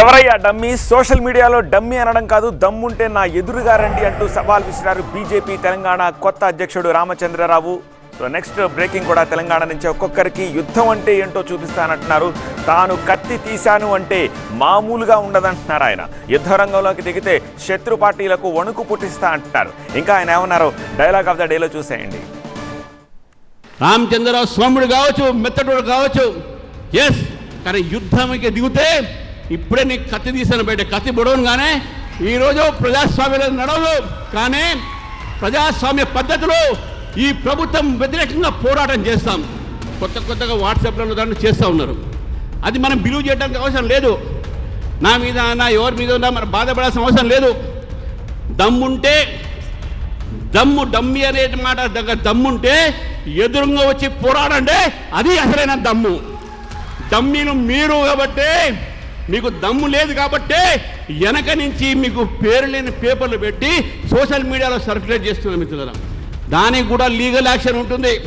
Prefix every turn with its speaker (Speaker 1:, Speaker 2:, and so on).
Speaker 1: ఎవరయ్యా dummy? Social మీడియాలో dummy అనడం కాదు దమ్ముంటే నా ఎదురుగా రండి అంటూ సవాల్ విసిరారు బీజేపీ తెలంగాణ కొత్త అధ్యక్షుడు రామచంద్రరావు. సో నెక్స్ట్ బ్రేకింగ్ కూడా తెలంగాణ నుంచి ఒక్కొక్కరికి యుద్ధం అంటే ఏంటో చూపిస్తానంటున్నారు. తాను కత్తి తీశాను అంటే మామూలుగా ఉండదంటున్నారు ఆయన. యుద్ధ రంగంలోకి దిగితే శత్రు పార్టీలకు వణుకు పుట్టిస్తా అంటున్నారు. ఇంకా ఆయన ఏమన్నారు డైలాగ్ ఆఫ్ ద డేలో చూసేయండి.
Speaker 2: రామచంద్రరావు స్వాముడు కావచ్చు మెత్తడు కావచ్చు. ఎస్ కానీ యుద్ధంకి దిగితే ఇప్పుడే నీకు కత్తి తీసాను బయట కత్తి బుడవనుగానే ఈరోజు ప్రజాస్వామ్యంలో నడవదు కానీ ప్రజాస్వామ్య పద్ధతిలో ఈ ప్రభుత్వం వ్యతిరేకంగా పోరాటం చేస్తాం. కొత్త కొత్తగా వాట్సాప్లలో దాన్ని చేస్తూ ఉన్నారు. అది మనం బిలీవ్ చేయడానికి అవసరం లేదు. నా మీద నా ఎవరి మీద ఉన్నా మనం బాధపడాల్సిన అవసరం లేదు. దమ్ముంటే దమ్ము డమ్మి అనే మాట దగ్గర దమ్ముంటే ఎదురుగా వచ్చి పోరాడండి అది అసలైన దమ్ము. దమ్మిను మీరు కాబట్టి మీకు దమ్ము లేదు కాబట్టే వెనక నుంచి మీకు పేరు లేని పేపర్లు పెట్టి సోషల్ మీడియాలో సర్క్యులేట్ చేస్తున్నారు మిత్రులారా. దానికి కూడా లీగల్ యాక్షన్ ఉంటుంది.